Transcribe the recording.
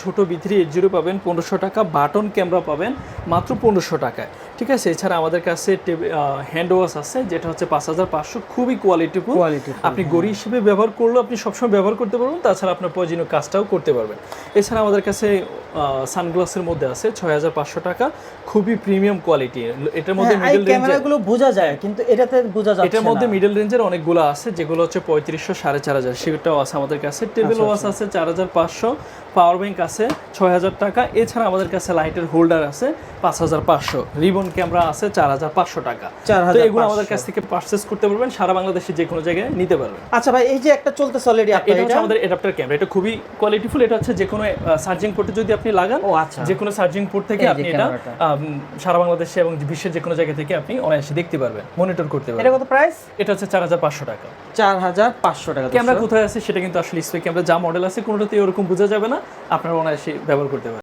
ছোট B three eight zero পাবেন পনেরোশো টাকা বাটন ক্যামেরা পাবেন মাত্র পনেরোশো টাকায়। ঠিক আছে? এছাড়া আমাদের কাছে হ্যান্ড ওয়াশ আছে যেটা হচ্ছে পাঁচ হাজার পাঁচশো খুবই কোয়ালিটি কোয়ালিটি আপনি গড়ি হিসেবে ব্যবহার করলেও আপনি সবসময় ব্যবহার করতে পারবেন তাছাড়া আপনার প্রয়োজনীয় কাজটাও করতে পারবেন। এছাড়া আমাদের কাছে সানগ্লাসের মধ্যে আছে ছয় হাজার পাঁচশো টাকা। খুবই প্রিমিয়াম কোয়ালিটি। এটার মধ্যে হ্যাঁ, মিডল ক্যামেরাগুলো বোঝা যায় কিন্তু এটাতে বোঝা যাচ্ছে এটার মধ্যে মিডল রেঞ্জের অনেকগুলো আছে যেগুলো হচ্ছে পঁয়ত্রিশশো সাড়ে চার হাজার। সেটাও আছে আমাদের কাছে। টেবিল আচ্ছা, ওয়াশ আছে চার হাজার পাঁচশো। পাওয়ার ব্যাংক আছে ছয় হাজার টাকা। এছাড়া আমাদের কাছে লাইটের হোল্ডার আছে পাঁচ হাজার পাঁচশো। রিবন ক্যামেরা আছে চার হাজার পাঁচশো টাকা। তো এগুলো আমাদের কাছ থেকে পারচেস করতে পারবেন সারা বাংলাদেশে যে কোনো জায়গায় নিতে পারবেন। আচ্ছা ভাই এই যে একটা চলতেছে অলরেডি এটা এটা হচ্ছে আমাদের অ্যাডাপ্টার ক্যামেরা এটা খুবই কোয়ালিটিফুল এটা হচ্ছে যে কোনো চার্জিং পোর্টে যদি আপনি লাগান। ও আচ্ছা। যে কোনো সার্জিং পোর্ট থেকে আপনি এটা সারা বাংলাদেশে এবং বিশ্বের যে কোনো জায়গা থেকে আপনি অনায়াসে দেখতে পারবেন মনিটর করতে পারবেন এটা পারবেন। কত প্রাইস এটা হচ্ছে চার হাজার পাঁচশো টাকা। চার হাজার পাঁচশো টাকা ক্যামেরা কোথায় আছে সেটা কিন্তু আসলে স্পেক ক্যামেরা যা মডেল আছে কোনোটাতে ওরকম বোঝা যাবে না আপনারা অনায়াসে ব্যবহার করতে পারেন